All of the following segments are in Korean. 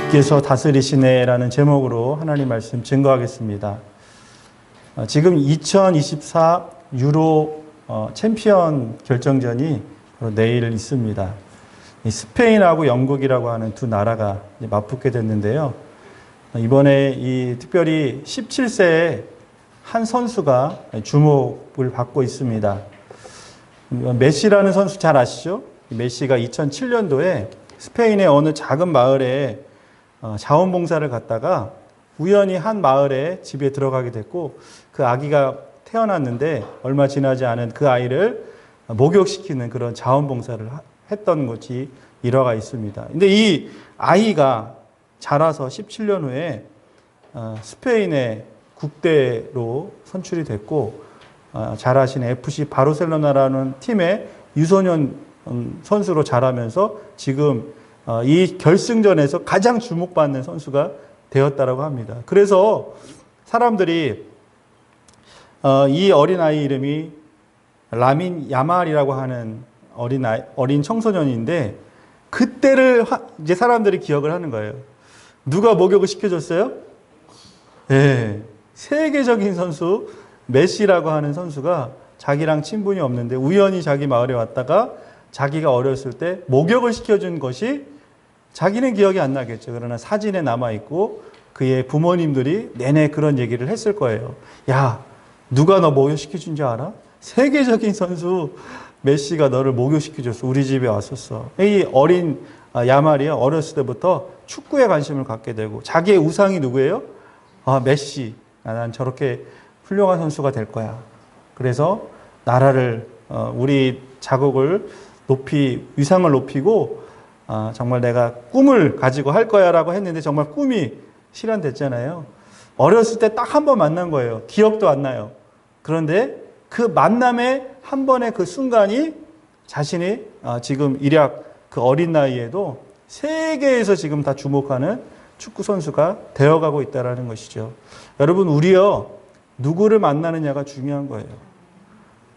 주께서 다스리시네라는 제목으로 하나님 말씀 증거하겠습니다. 어, 지금 2024 유로 어, 챔피언 결정전이 내일 있습니다. 이 스페인하고 영국이라고 하는 두 나라가 맞붙게 됐는데요. 어, 이번에 이 특별히 17세의 한 선수가 주목을 받고 있습니다. 어, 메시라는 선수 잘 아시죠? 이 메시가 2007년도에 스페인의 어느 작은 마을에 어, 자원봉사를 갔다가 우연히 한 마을에 집에 들어가게 됐고 그 아기가 태어났는데 얼마 지나지 않은 그 아이를 목욕시키는 그런 자원봉사를 하- 했던 것이 일화가 있습니다. 근데 이 아이가 자라서 17년 후에 어, 스페인의 국대로 선출이 됐고 어, 잘하신 FC 바르셀로나라는 팀의 유소년 음, 선수로 자라면서 지금 어, 이 결승전에서 가장 주목받는 선수가 되었다라고 합니다. 그래서 사람들이 어, 이 어린 아이 이름이 라민 야말이라고 하는 어린 아이, 어린 청소년인데 그때를 하- 이제 사람들이 기억을 하는 거예요. 누가 목욕을 시켜줬어요? 네, 세계적인 선수 메시라고 하는 선수가 자기랑 친분이 없는데 우연히 자기 마을에 왔다가 자기가 어렸을 때 목욕을 시켜준 것이 자기는 기억이 안 나겠죠. 그러나 사진에 남아 있고 그의 부모님들이 내내 그런 얘기를 했을 거예요. 야, 누가 너 목욕시켜준 줄 알아? 세계적인 선수 메시가 너를 목욕시켜줬어. 우리 집에 왔었어. 이 어린 아, 야말이요. 어렸을 때부터 축구에 관심을 갖게 되고 자기의 우상이 누구예요? 아, 메시. 아, 난 저렇게 훌륭한 선수가 될 거야. 그래서 나라를 어, 우리 자국을 높이 위상을 높이고 아, 정말 내가 꿈을 가지고 할 거야 라고 했는데 정말 꿈이 실현됐잖아요. 어렸을 때 딱 한 번 만난 거예요. 기억도 안 나요. 그런데 그 만남의 한 번의 그 순간이 자신이 아, 지금 일약 그 어린 나이에도 세계에서 지금 다 주목하는 축구 선수가 되어가고 있다라는 것이죠. 여러분 우리요 누구를 만나느냐가 중요한 거예요.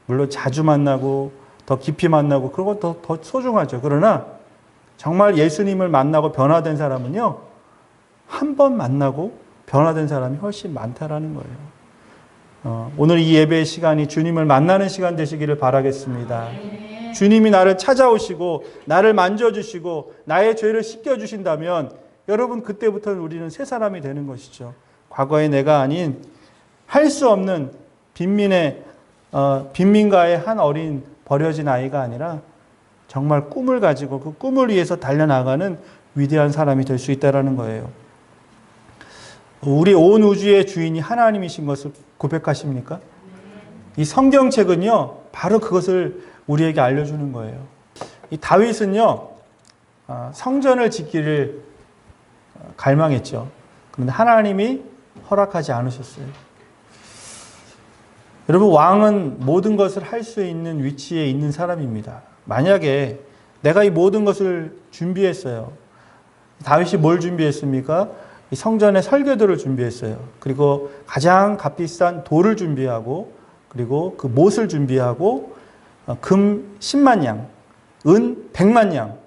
물론 자주 만나고 더 깊이 만나고 그런 건더 더 소중하죠. 그러나 정말 예수님을 만나고 변화된 사람은요 한 번 만나고 변화된 사람이 훨씬 많다라는 거예요. 어, 오늘 이 예배의 시간이 주님을 만나는 시간 되시기를 바라겠습니다. 주님이 나를 찾아오시고 나를 만져주시고 나의 죄를 씻겨주신다면 여러분 그때부터는 우리는 새 사람이 되는 것이죠. 과거의 내가 아닌 할 수 없는 빈민의 어, 빈민가의 한 어린 버려진 아이가 아니라 정말 꿈을 가지고 그 꿈을 위해서 달려나가는 위대한 사람이 될 수 있다라는 거예요. 우리 온 우주의 주인이 하나님이신 것을 고백하십니까? 이 성경책은요, 바로 그것을 우리에게 알려주는 거예요. 이 다윗은요, 아, 성전을 짓기를 어, 갈망했죠. 그런데 하나님이 허락하지 않으셨어요. 여러분, 왕은 모든 것을 할 수 있는 위치에 있는 사람입니다. 만약에 내가 이 모든 것을 준비했어요. 다윗이 뭘 준비했습니까? 이 성전의 설계도를 준비했어요. 그리고 가장 값비싼 돌을 준비하고 그리고 그 못을 준비하고 어, 금 10만 양, 은 100만 양,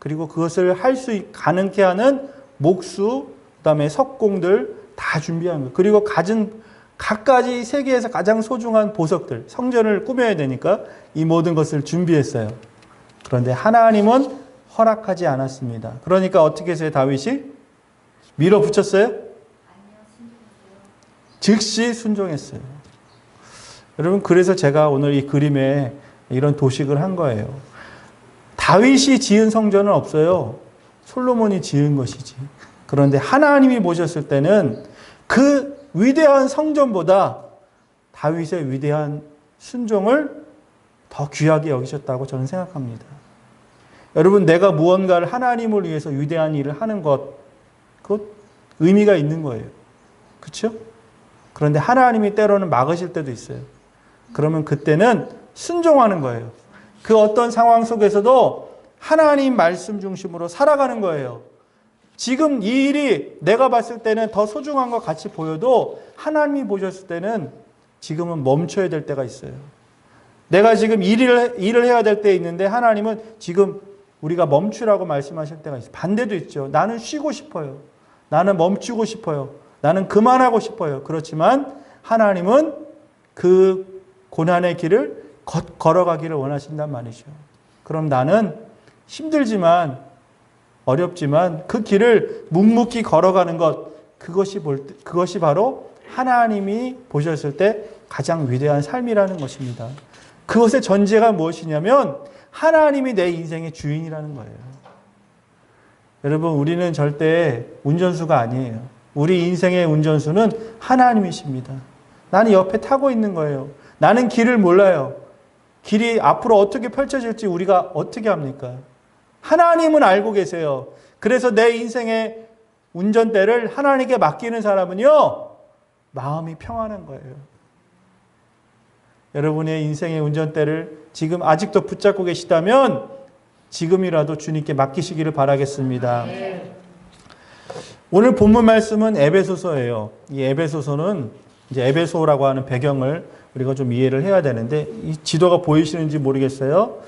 그리고 그것을 할 수 가능케 하는 목수, 그다음에 석공들 다 준비한 거예요. 그리고 가진 각가지 세계에서 가장 소중한 보석들, 성전을 꾸며야 되니까 이 모든 것을 준비했어요. 그런데 하나님은 허락하지 않았습니다. 그러니까 어떻게 했어요, 다윗이? 밀어붙였어요? 즉시 순종했어요. 여러분, 그래서 제가 오늘 이 그림에 이런 도식을 한 거예요. 다윗이 지은 성전은 없어요. 솔로몬이 지은 것이지. 그런데 하나님이 보셨을 때는 그 위대한 성전보다 다윗의 위대한 순종을 더 귀하게 여기셨다고 저는 생각합니다. 여러분, 내가 무언가를 하나님을 위해서 위대한 일을 하는 것, 그 의미가 있는 거예요. 그렇죠? 그런데 하나님이 때로는 막으실 때도 있어요. 그러면 그때는 순종하는 거예요. 그 어떤 상황 속에서도 하나님 말씀 중심으로 살아가는 거예요. 지금 이 일이 내가 봤을 때는 더 소중한 것 같이 보여도 하나님이 보셨을 때는 지금은 멈춰야 될 때가 있어요. 내가 지금 일을, 일을 해야 될 때 있는데 하나님은 지금 우리가 멈추라고 말씀하실 때가 있어요. 반대도 있죠. 나는 쉬고 싶어요. 나는 멈추고 싶어요. 나는 그만하고 싶어요. 그렇지만 하나님은 그 고난의 길을 걷- 걸어가기를 원하신단 말이죠. 그럼 나는 힘들지만 어렵지만 그 길을 묵묵히 걸어가는 것 그것이 볼 때- 그것이 바로 하나님이 보셨을 때 가장 위대한 삶이라는 것입니다. 그것의 전제가 무엇이냐면 하나님이 내 인생의 주인이라는 거예요. 여러분 우리는 절대 운전수가 아니에요. 우리 인생의 운전수는 하나님이십니다. 나는 옆에 타고 있는 거예요. 나는 길을 몰라요. 길이 앞으로 어떻게 펼쳐질지 우리가 어떻게 합니까? 하나님은 알고 계세요. 그래서 내 인생의 운전대를 하나님께 맡기는 사람은요, 마음이 평안한 거예요. 여러분의 인생의 운전대를 지금 아직도 붙잡고 계시다면 지금이라도 주님께 맡기시기를 바라겠습니다. 오늘 본문 말씀은 에베소서예요. 이 에베소서는 이제 에베소라고 하는 배경을 우리가 좀 이해를 해야 되는데 이 지도가 보이시는지 모르겠어요.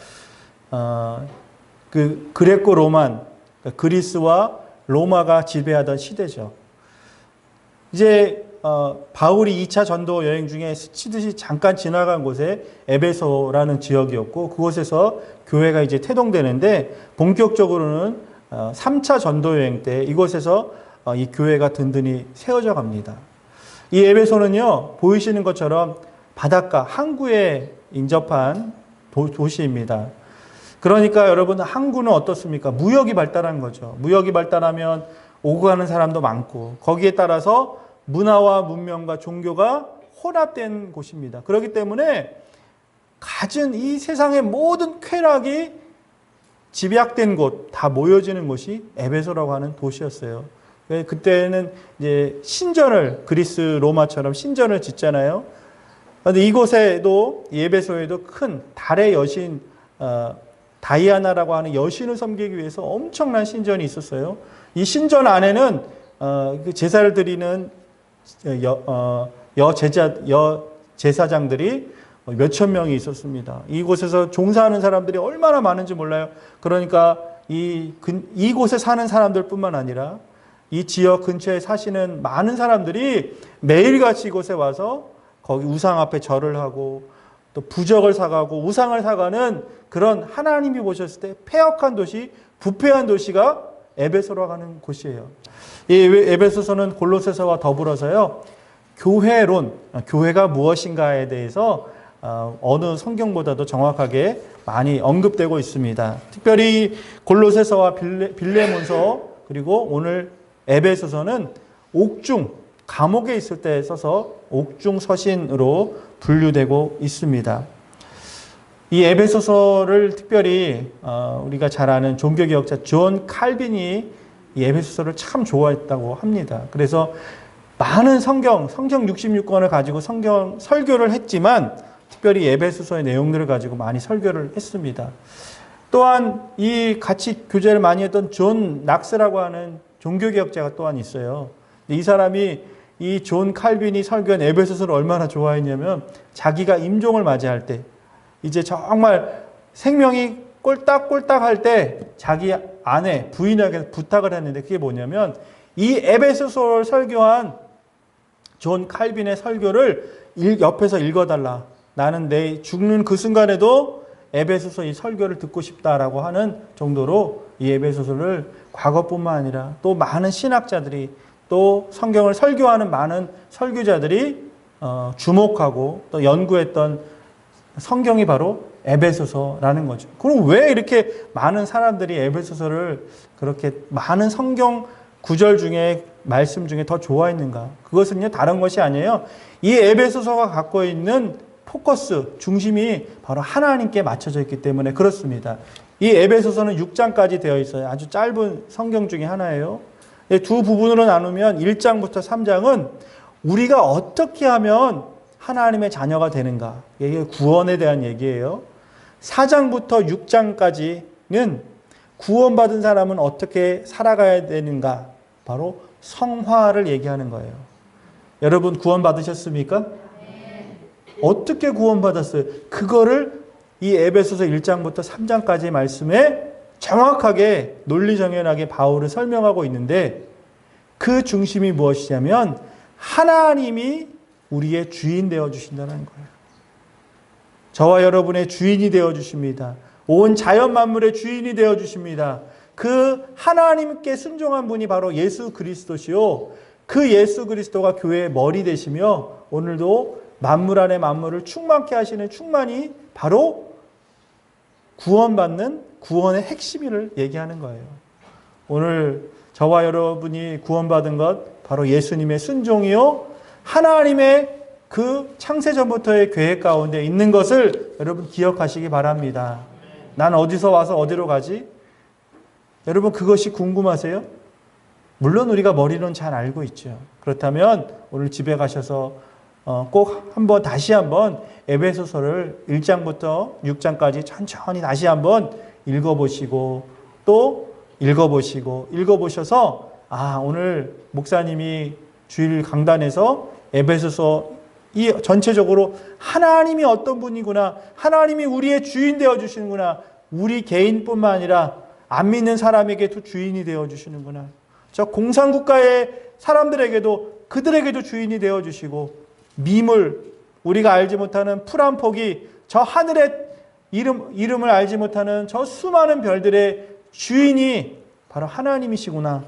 어, 그 그레코 로만 그러니까 그리스와 로마가 지배하던 시대죠. 이제 어, 바울이 2차 전도 여행 중에 스치듯이 잠깐 지나간 곳에 에베소라는 지역이었고 그곳에서 교회가 이제 태동되는데 본격적으로는 어, 3차 전도 여행 때 이곳에서 어, 이 교회가 든든히 세워져 갑니다. 이 에베소는요 보이시는 것처럼 바닷가 항구에 인접한 도, 도시입니다. 그러니까 여러분 항구는 어떻습니까? 무역이 발달한 거죠. 무역이 발달하면 오고 가는 사람도 많고 거기에 따라서 문화와 문명과 종교가 혼합된 곳입니다. 그렇기 때문에 가진 이 세상의 모든 쾌락이 집약된 곳, 다 모여지는 곳이 에베소라고 하는 도시였어요. 왜 그때는 이제 신전을 그리스 로마처럼 신전을 짓잖아요. 그런데 이곳에도 이 에베소에도 큰 달의 여신 어, 다이아나라고 하는 여신을 섬기기 위해서 엄청난 신전이 있었어요. 이 신전 안에는 어, 그 제사를 드리는 여, 어, 여 제자 여 제사장들이 몇천 명이 있었습니다. 이곳에서 종사하는 사람들이 얼마나 많은지 몰라요. 그러니까 이 근, 이곳에 사는 사람들뿐만 아니라 이 지역 근처에 사시는 많은 사람들이 매일같이 이곳에 와서 거기 우상 앞에 절을 하고 또 부적을 사가고 우상을 사가는 그런 하나님이 보셨을 때 폐역한 도시, 부패한 도시가 에베소로 가는 곳이에요. 이 에베소서는 골로새서와 더불어서요. 교회론, 교회가 무엇인가에 대해서 어, 어느 성경보다도 정확하게 많이 언급되고 있습니다. 특별히 골로새서와 빌레, 빌레몬서 그리고 오늘 에베소서는 옥중 감옥에 있을 때 써서 옥중 서신으로 분류되고 있습니다. 이 에베소서를 특별히 어, 우리가 잘 아는 종교개혁자 존 칼빈이 이 에베소서를 참 좋아했다고 합니다. 그래서 많은 성경, 성경 66권을 가지고 성경 설교를 했지만 특별히 에베소서의 내용들을 가지고 많이 설교를 했습니다. 또한 이 같이 교제를 많이 했던 존 낙스라고 하는 종교개혁자가 또한 있어요. 이 사람이 이 존 칼빈이 설교한 에베소서를 얼마나 좋아했냐면 자기가 임종을 맞이할 때 이제 정말 생명이 꼴딱꼴딱 할 때 자기 아내 부인에게 부탁을 했는데 그게 뭐냐면 이 에베소서를 설교한 존 칼빈의 설교를 옆에서 읽어달라. 나는 내 죽는 그 순간에도 에베소서 이 설교를 듣고 싶다라고 하는 정도로 이 에베소서를 과거뿐만 아니라 또 많은 신학자들이 또 성경을 설교하는 많은 설교자들이 어, 주목하고 또 연구했던 성경이 바로 에베소서라는 거죠. 그럼 왜 이렇게 많은 사람들이 에베소서를 그렇게 많은 성경 구절 중에 말씀 중에 더 좋아했는가? 그것은요 다른 것이 아니에요. 이 에베소서가 갖고 있는 포커스 중심이 바로 하나님께 맞춰져 있기 때문에 그렇습니다. 이 에베소서는 6장까지 되어 있어요. 아주 짧은 성경 중에 하나예요. 두 부분으로 나누면 1장부터 3장은 우리가 어떻게 하면 하나님의 자녀가 되는가? 이게 구원에 대한 얘기예요. 4장부터 6장까지는 구원받은 사람은 어떻게 살아가야 되는가? 바로 성화를 얘기하는 거예요. 여러분 구원받으셨습니까? 어떻게 구원받았어요? 그거를 이 에베소서 1장부터 3장까지 말씀에 정확하게 논리정연하게 바울을 설명하고 있는데 그 중심이 무엇이냐면 하나님이 우리의 주인 되어 주신다는 거예요. 저와 여러분의 주인이 되어 주십니다. 온 자연 만물의 주인이 되어 주십니다. 그 하나님께 순종한 분이 바로 예수 그리스도시요. 그 예수 그리스도가 교회의 머리 되시며 오늘도 만물 안에 만물을 충만케 하시는 충만이 바로 구원받는 구원의 핵심을 얘기하는 거예요. 오늘 저와 여러분이 구원받은 것 바로 예수님의 순종이요. 하나님의 그 창세전부터의 계획 가운데 있는 것을 여러분 기억하시기 바랍니다. 난 어디서 와서 어디로 가지? 여러분 그것이 궁금하세요? 물론 우리가 머리로는 잘 알고 있죠. 그렇다면 오늘 집에 가셔서 어, 꼭 한번 다시 한번 에베소서를 1장부터 6장까지 천천히 다시 한번 읽어보시고 또 읽어보시고 읽어보셔서 아 오늘 목사님이 주일 강단에서 에베소서 이 전체적으로 하나님이 어떤 분이구나 하나님이 우리의 주인 되어 주시는구나 우리 개인뿐만 아니라 안 믿는 사람에게도 주인이 되어 주시는구나. 저 공산국가의 사람들에게도 그들에게도 주인이 되어 주시고 미물 우리가 알지 못하는 풀 한 폭이 저 하늘의 이름 이름을 알지 못하는 저 수많은 별들의 주인이 바로 하나님이시구나.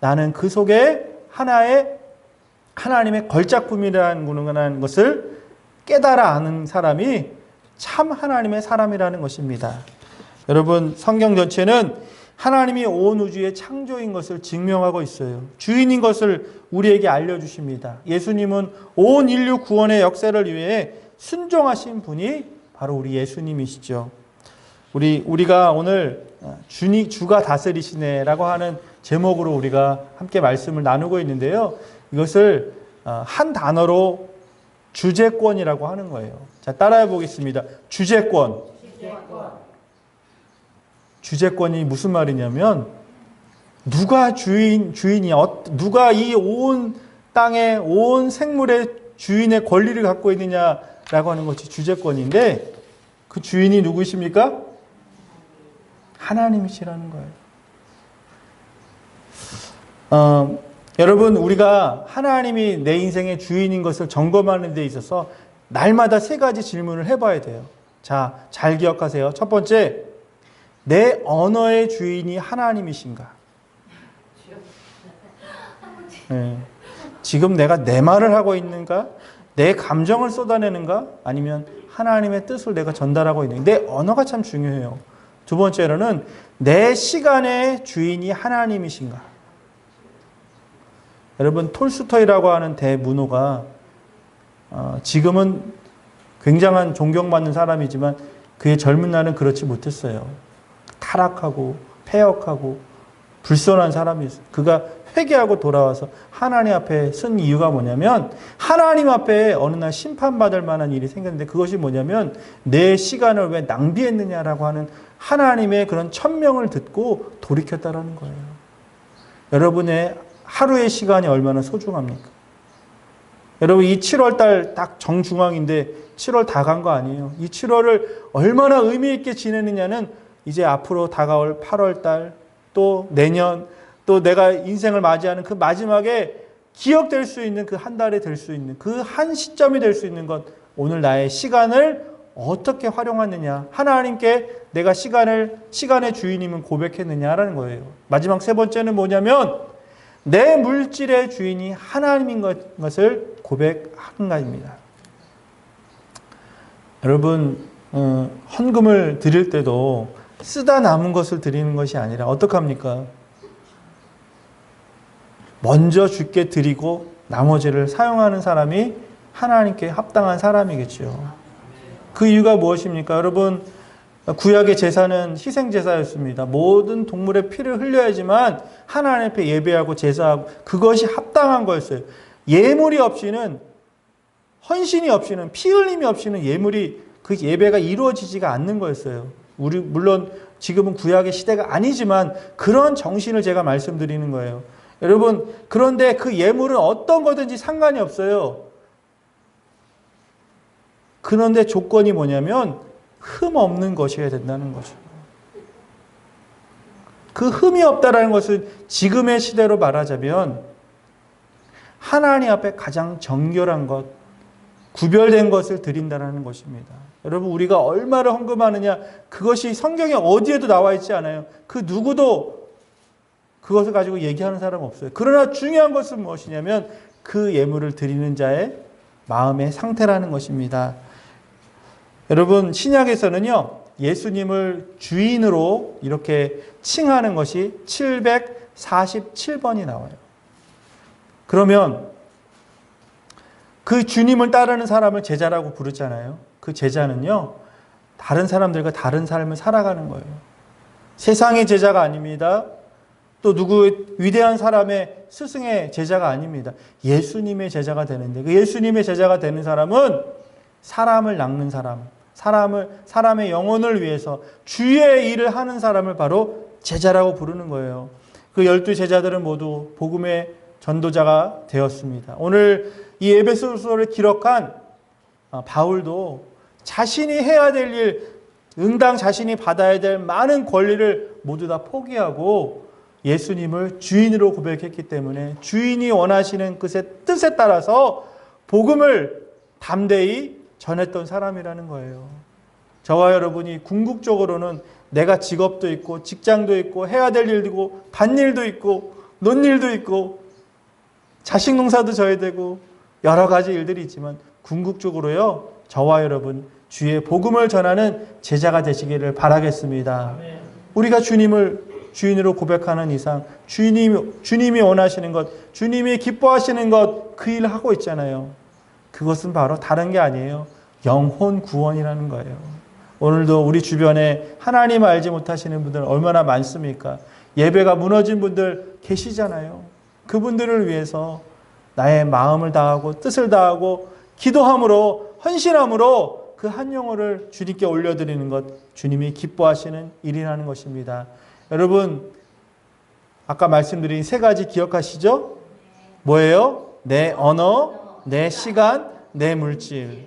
나는 그 속에 하나의 하나님의 걸작품이라는 것을 깨달아 아는 사람이 참 하나님의 사람이라는 것입니다. 여러분 성경 전체는 하나님이 온 우주의 창조인 것을 증명하고 있어요. 주인인 것을 우리에게 알려주십니다. 예수님은 온 인류 구원의 역사를 위해 순종하신 분이 바로 우리 예수님이시죠. 우리, 우리가 오늘 주니, 주가 다스리시네라고 하는 제목으로 우리가 함께 말씀을 나누고 있는데요. 이것을 어, 한 단어로 주재권이라고 하는 거예요. 자, 따라해 보겠습니다. 주재권. 주재권. 주재권이 무슨 말이냐면 누가 주인 주인이 누가 이 온 땅의 온 생물의 주인의 권리를 갖고 있느냐라고 하는 것이 주재권인데 그 주인이 누구십니까? 하나님이시라는 거예요. 어, 여러분 우리가 하나님이 내 인생의 주인인 것을 점검하는 데 있어서 날마다 세 가지 질문을 해봐야 돼요. 자, 잘 기억하세요. 첫 번째, 내 언어의 주인이 하나님이신가? 네. 지금 내가 내 말을 하고 있는가? 내 감정을 쏟아내는가? 아니면 하나님의 뜻을 내가 전달하고 있는가? 내 언어가 참 중요해요. 두 번째로는 내 시간의 주인이 하나님이신가? 여러분 톨스토이라고 하는 대문호가 어, 지금은 굉장한 존경받는 사람이지만 그의 젊은 날은 그렇지 못했어요. 타락하고 폐역하고 불선한 사람이었어요. 그가 회개하고 돌아와서 하나님 앞에 쓴 이유가 뭐냐면 하나님 앞에 어느 날 심판받을 만한 일이 생겼는데 그것이 뭐냐면 내 시간을 왜 낭비했느냐라고 하는 하나님의 그런 천명을 듣고 돌이켰다라는 거예요. 여러분의 하루의 시간이 얼마나 소중합니까? 여러분 이 7월 달 딱 정중앙인데 7월 다 간 거 아니에요. 이 7월을 얼마나 의미 있게 지내느냐는 이제 앞으로 다가올 8월 달, 또 내년, 또 내가 인생을 맞이하는 그 마지막에 기억될 수 있는 그 한 달이 될 수 있는 그 한 시점이 될 수 있는 것, 오늘 나의 시간을 어떻게 활용하느냐. 하나님께 내가 시간을, 시간의 주인임을 고백했느냐라는 거예요. 마지막 세 번째는 뭐냐면, 내 물질의 주인이 하나님인 것을 고백하는 것입니다. 여러분, 어, 헌금을 드릴 때도 쓰다 남은 것을 드리는 것이 아니라 어떡합니까? 먼저 주께 드리고 나머지를 사용하는 사람이 하나님께 합당한 사람이겠죠. 그 이유가 무엇입니까? 여러분, 구약의 제사는 희생 제사였습니다. 모든 동물의 피를 흘려야지만 하나님 앞에 예배하고 제사하고 그것이 합당한 거였어요. 예물이 없이는 헌신이 없이는 피 흘림이 없이는 예물이 그 예배가 이루어지지가 않는 거였어요. 우리 물론 지금은 구약의 시대가 아니지만 그런 정신을 제가 말씀드리는 거예요. 여러분 그런데 그 예물은 어떤 거든지 상관이 없어요. 그런데 조건이 뭐냐면 흠 없는 것이어야 된다는 거죠. 그 흠이 없다라는 것은 지금의 시대로 말하자면 하나님 앞에 가장 정결한 것, 구별된 것을 드린다는 것입니다. 여러분, 우리가 얼마를 헌금하느냐, 그것이 성경에 어디에도 나와 있지 않아요. 그 누구도 그것을 가지고 얘기하는 사람 없어요. 그러나 중요한 것은 무엇이냐면 그 예물을 드리는 자의 마음의 상태라는 것입니다. 여러분, 신약에서는요, 예수님을 주인으로 이렇게 칭하는 것이 747번이 나와요. 그러면 그 주님을 따르는 사람을 제자라고 부르잖아요. 그 제자는요, 다른 사람들과 다른 삶을 살아가는 거예요. 세상의 제자가 아닙니다. 또 누구 위대한 사람의 스승의 제자가 아닙니다. 예수님의 제자가 되는데 그 예수님의 제자가 되는 사람은 사람을 낚는 사람, 사람을 사람의 영혼을 위해서 주의 일을 하는 사람을 바로 제자라고 부르는 거예요. 그 열두 제자들은 모두 복음의 전도자가 되었습니다. 오늘 이 에베소서를 기록한 바울도 자신이 해야 될 일, 응당 자신이 받아야 될 많은 권리를 모두 다 포기하고 예수님을 주인으로 고백했기 때문에 주인이 원하시는 그 뜻에 따라서 복음을 담대히 전했던 사람이라는 거예요. 저와 여러분이 궁극적으로는 내가 직업도 있고 직장도 있고 해야 될 일도 있고 반 일도 있고 논 일도 있고 자식 농사도 져야 되고 여러 가지 일들이 있지만 궁극적으로요 저와 여러분 주의 복음을 전하는 제자가 되시기를 바라겠습니다. 우리가 주님을 주인으로 고백하는 이상 주님이 주님이 원하시는 것, 주님이 기뻐하시는 것 그 일을 하고 있잖아요. 그것은 바로 다른 게 아니에요. 영혼 구원이라는 거예요. 오늘도 우리 주변에 하나님 알지 못하시는 분들 얼마나 많습니까? 예배가 무너진 분들 계시잖아요. 그분들을 위해서 나의 마음을 다하고 뜻을 다하고 기도함으로 헌신함으로 그 한 영혼을 주님께 올려드리는 것 주님이 기뻐하시는 일이라는 것입니다. 여러분 아까 말씀드린 세 가지 기억하시죠? 뭐예요? 내 언어, 내 시간, 내 물질.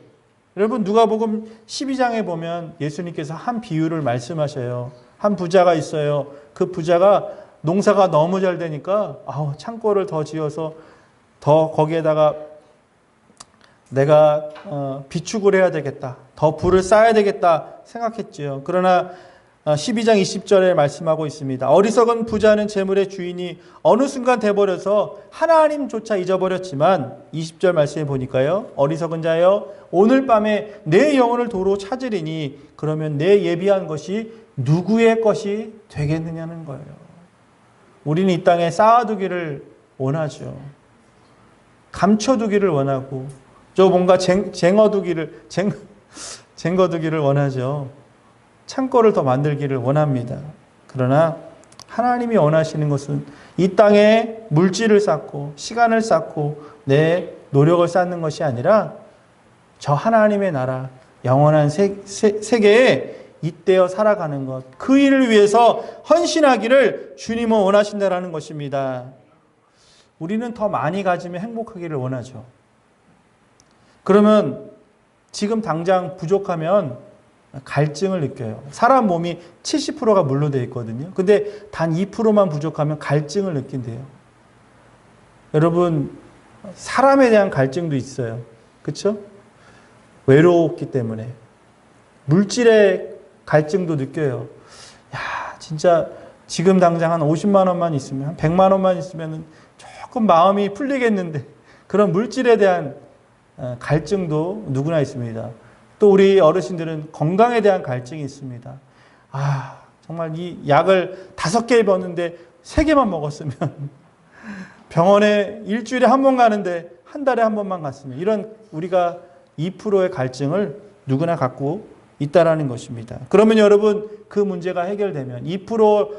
여러분 누가복음 12장에 보면 예수님께서 한 비유를 말씀하셔요. 한 부자가 있어요. 그 부자가 농사가 너무 잘 되니까 아우 창고를 더 지어서 더 거기에다가 내가 어, 비축을 해야 되겠다. 더 불을 쌓아야 되겠다 생각했지요. 그러나 12장 20절에 말씀하고 있습니다. 어리석은 부자는 재물의 주인이 어느 순간 돼버려서 하나님조차 잊어버렸지만 20절 말씀해 보니까요. 어리석은 자여 오늘 밤에 내 영혼을 도로 찾으리니 그러면 내 예비한 것이 누구의 것이 되겠느냐는 거예요. 우리는 이 땅에 쌓아두기를 원하죠. 감춰두기를 원하고 저 뭔가 쟁, 쟁어두기를 쟁, 쟁거두기를 원하죠. 창고를 더 만들기를 원합니다. 그러나 하나님이 원하시는 것은 이 땅에 물질을 쌓고 시간을 쌓고 내 노력을 쌓는 것이 아니라 저 하나님의 나라 영원한 세, 세, 세계에 잇대어 살아가는 것, 그 일을 위해서 헌신하기를 주님은 원하신다라는 것입니다. 우리는 더 많이 가지면 행복하기를 원하죠. 그러면 지금 당장 부족하면 갈증을 느껴요. 사람 몸이 70%가 물로 되어 있거든요. 근데 단 2%만 부족하면 갈증을 느낀대요. 여러분, 사람에 대한 갈증도 있어요. 그쵸? 외로웠기 때문에. 물질의 갈증도 느껴요. 야, 진짜 지금 당장 한 50만 원만 있으면, 한 100만 원만 있으면 조금 마음이 풀리겠는데, 그런 물질에 대한 어, 갈증도 누구나 있습니다. 또 우리 어르신들은 건강에 대한 갈증이 있습니다. 아, 정말 이 약을 다섯 개 입었는데 세 개만 먹었으면 병원에 일주일에 한 번 가는데 한 달에 한 번만 갔으면 이런 우리가 2%의 갈증을 누구나 갖고 있다라는 것입니다. 그러면 여러분 그 문제가 해결되면 2%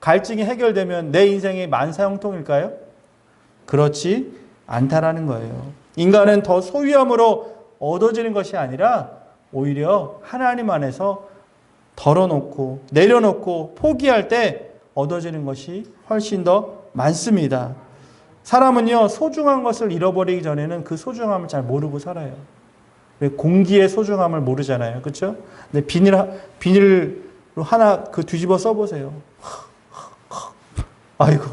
갈증이 해결되면 내 인생이 만사형통일까요? 그렇지 않다라는 거예요. 인간은 더 소유함으로 얻어지는 것이 아니라 오히려 하나님 안에서 덜어놓고 내려놓고 포기할 때 얻어지는 것이 훨씬 더 많습니다. 사람은요, 소중한 것을 잃어버리기 전에는 그 소중함을 잘 모르고 살아요. 공기의 소중함을 모르잖아요. 그렇죠? 근데 비닐 비닐로 하나 그 뒤집어 써 보세요. 아이고,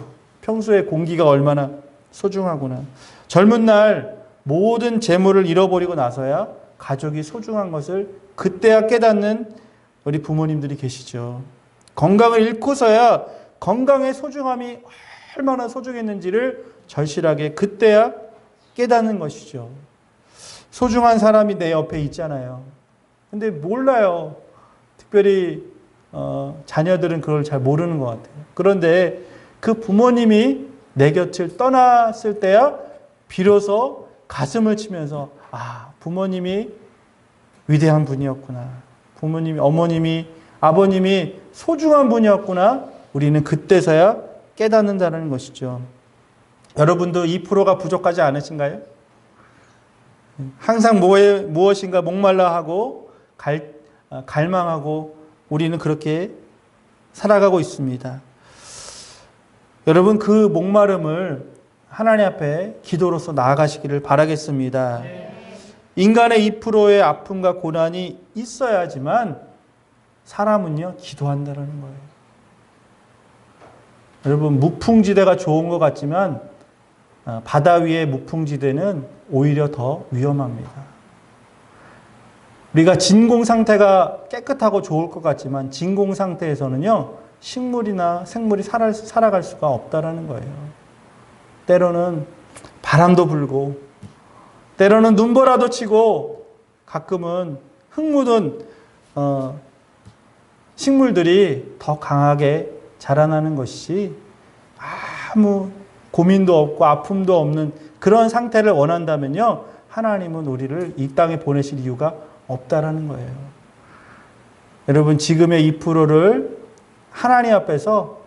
평소에 공기가 얼마나 소중하구나. 젊은 날 모든 재물을 잃어버리고 나서야 가족이 소중한 것을 그때야 깨닫는 우리 부모님들이 계시죠. 건강을 잃고서야 건강의 소중함이 얼마나 소중했는지를 절실하게 그때야 깨닫는 것이죠. 소중한 사람이 내 옆에 있잖아요. 근데 몰라요. 특별히 어, 자녀들은 그걸 잘 모르는 것 같아요. 그런데 그 부모님이 내 곁을 떠났을 때야 비로소 가슴을 치면서 아 부모님이 위대한 분이었구나. 부모님이 어머님이 아버님이 소중한 분이었구나. 우리는 그때서야 깨닫는다는 것이죠. 여러분도 2%가 부족하지 않으신가요? 항상 뭐에, 무엇인가 목말라 하고 갈, 아, 갈망하고 우리는 그렇게 살아가고 있습니다. 여러분 그 목마름을 하나님 앞에 기도로서 나아가시기를 바라겠습니다. 인간의 2%의 아픔과 고난이 있어야지만 사람은요 기도한다는 거예요. 여러분 무풍지대가 좋은 것 같지만 아, 바다 위의 무풍지대는 오히려 더 위험합니다. 우리가 진공 상태가 깨끗하고 좋을 것 같지만 진공 상태에서는요 식물이나 생물이 살아, 살아갈 수가 없다라는 거예요. 때로는 바람도 불고 때로는 눈보라도 치고 가끔은 흙 묻은 어, 식물들이 더 강하게 자라나는 것이 아무 고민도 없고 아픔도 없는 그런 상태를 원한다면요. 하나님은 우리를 이 땅에 보내실 이유가 없다라는 거예요. 여러분 지금의 2%를 하나님 앞에서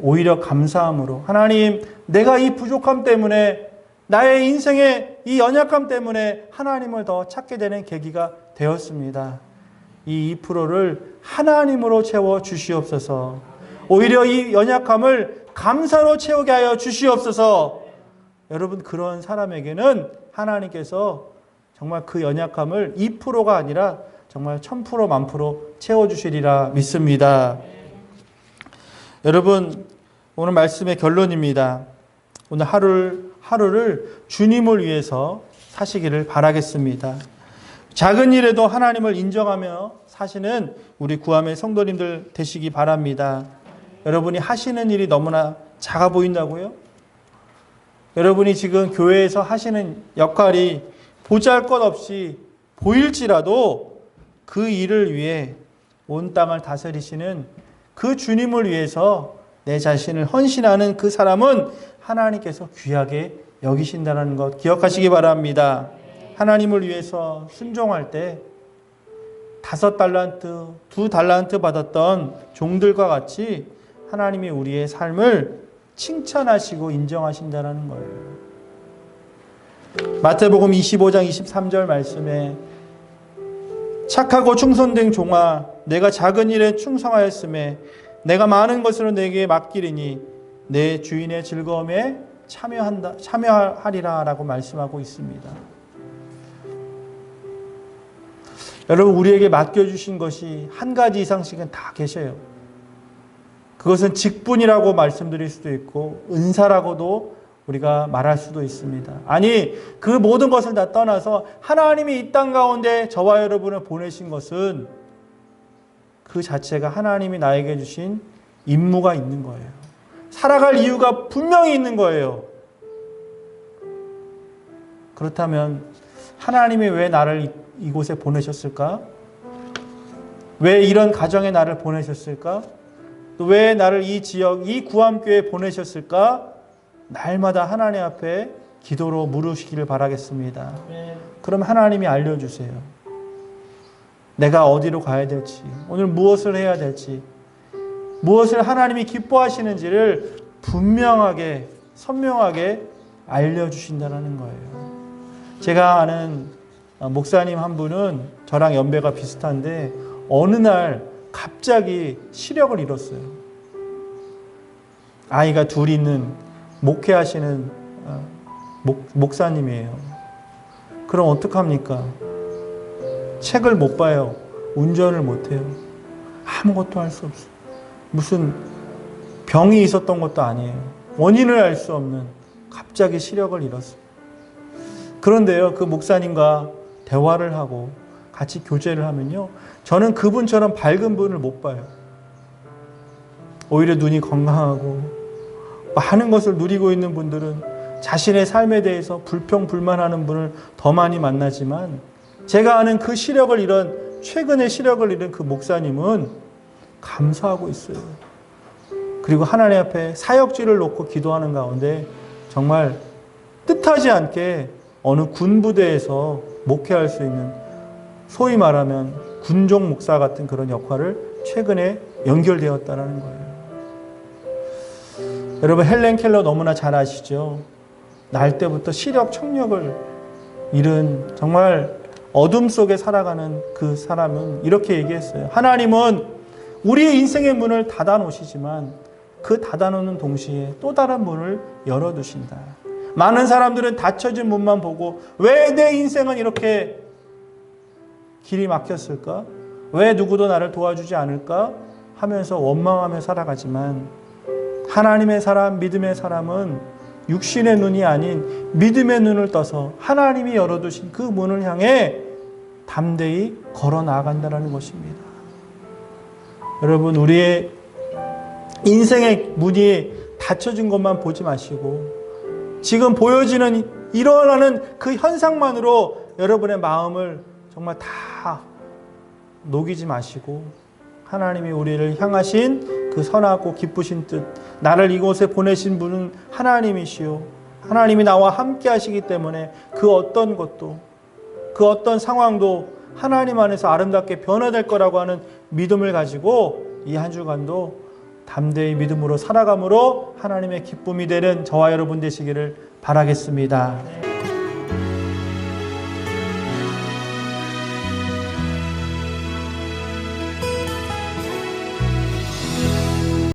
오히려 감사함으로 하나님 내가 이 부족함 때문에 나의 인생의 이 연약함 때문에 하나님을 더 찾게 되는 계기가 되었습니다. 이 2%를 하나님으로 채워 주시옵소서. 오히려 이 연약함을 감사로 채우게 하여 주시옵소서. 여러분 그런 사람에게는 하나님께서 정말 그 연약함을 2%가 아니라 정말 1000% 만프로 채워 주시리라 믿습니다. 여러분 오늘 말씀의 결론입니다. 오늘 하루를 하루를 주님을 위해서 사시기를 바라겠습니다. 작은 일에도 하나님을 인정하며 사시는 우리 구함의 성도님들 되시기 바랍니다. 여러분이 하시는 일이 너무나 작아 보인다고요? 여러분이 지금 교회에서 하시는 역할이 보잘 것 없이 보일지라도 그 일을 위해 온 땅을 다스리시는 그 주님을 위해서 내 자신을 헌신하는 그 사람은 하나님께서 귀하게 여기신다는 것 기억하시기 바랍니다. 하나님을 위해서 순종할 때 다섯 달란트, 두 달란트 받았던 종들과 같이 하나님이 우리의 삶을 칭찬하시고 인정하신다는 거예요. 마태복음 25장 23절 말씀에 착하고 충성된 종아 내가 작은 일에 충성하였음에 내가 많은 것으로 내게 맡기리니 내 주인의 즐거움에 참여한다 참여하리라라고 말씀하고 있습니다. 여러분 우리에게 맡겨 주신 것이 한 가지 이상씩은 다 계셔요. 그것은 직분이라고 말씀드릴 수도 있고 은사라고도 우리가 말할 수도 있습니다. 아니 그 모든 것을 다 떠나서 하나님이 이 땅 가운데 저와 여러분을 보내신 것은 그 자체가 하나님이 나에게 주신 임무가 있는 거예요. 살아갈 이유가 분명히 있는 거예요. 그렇다면 하나님이 왜 나를 이곳에 보내셨을까? 왜 이런 가정에 나를 보내셨을까? 또 왜 나를 이 지역, 이 구암교회에 보내셨을까? 날마다 하나님 앞에 기도로 물으시기를 바라겠습니다. 그럼 하나님이 알려주세요. 내가 어디로 가야 될지, 오늘 무엇을 해야 될지, 무엇을 하나님이 기뻐하시는지를 분명하게, 선명하게 알려주신다는 거예요. 제가 아는 목사님 한 분은 저랑 연배가 비슷한데, 어느 날 갑자기 시력을 잃었어요. 아이가 둘 있는 목회하시는 목, 목사님이에요. 그럼 어떡합니까? 책을 못 봐요. 운전을 못 해요. 아무것도 할 수 없어요. 무슨 병이 있었던 것도 아니에요. 원인을 알 수 없는 갑자기 시력을 잃었어요. 그런데요, 그 목사님과 대화를 하고 같이 교제를 하면요. 저는 그분처럼 밝은 분을 못 봐요. 오히려 눈이 건강하고 많은 것을 누리고 있는 분들은 자신의 삶에 대해서 불평, 불만하는 분을 더 많이 만나지만 제가 아는 그 시력을 잃은, 최근에 시력을 잃은 그 목사님은 감사하고 있어요. 그리고 하나님 앞에 사역지를 놓고 기도하는 가운데 정말 뜻하지 않게 어느 군부대에서 목회할 수 있는 소위 말하면 군종 목사 같은 그런 역할을 최근에 연결되었다는 거예요. 여러분 헬렌 켈러 너무나 잘 아시죠? 날 때부터 시력 청력을 잃은 정말 어둠 속에 살아가는 그 사람은 이렇게 얘기했어요. 하나님은 우리의 인생의 문을 닫아 놓으시지만 그 닫아 놓는 동시에 또 다른 문을 열어 두신다. 많은 사람들은 닫혀진 문만 보고 왜 내 인생은 이렇게 길이 막혔을까? 왜 누구도 나를 도와주지 않을까? 하면서 원망하며 살아가지만 하나님의 사람, 믿음의 사람은 육신의 눈이 아닌 믿음의 눈을 떠서 하나님이 열어두신 그 문을 향해 담대히 걸어 나아간다는 것입니다. 여러분, 우리의 인생의 문이 닫혀진 것만 보지 마시고 지금 보여지는 일어나는 그 현상만으로 여러분의 마음을 정말 다 녹이지 마시고 하나님이 우리를 향하신 그 선하고 기쁘신 뜻 나를 이곳에 보내신 분은 하나님이시요 하나님이 나와 함께 하시기 때문에 그 어떤 것도 그 어떤 상황도 하나님 안에서 아름답게 변화될 거라고 하는 믿음을 가지고 이 한 주간도 담대히 믿음으로 살아감으로 하나님의 기쁨이 되는 저와 여러분 되시기를 바라겠습니다.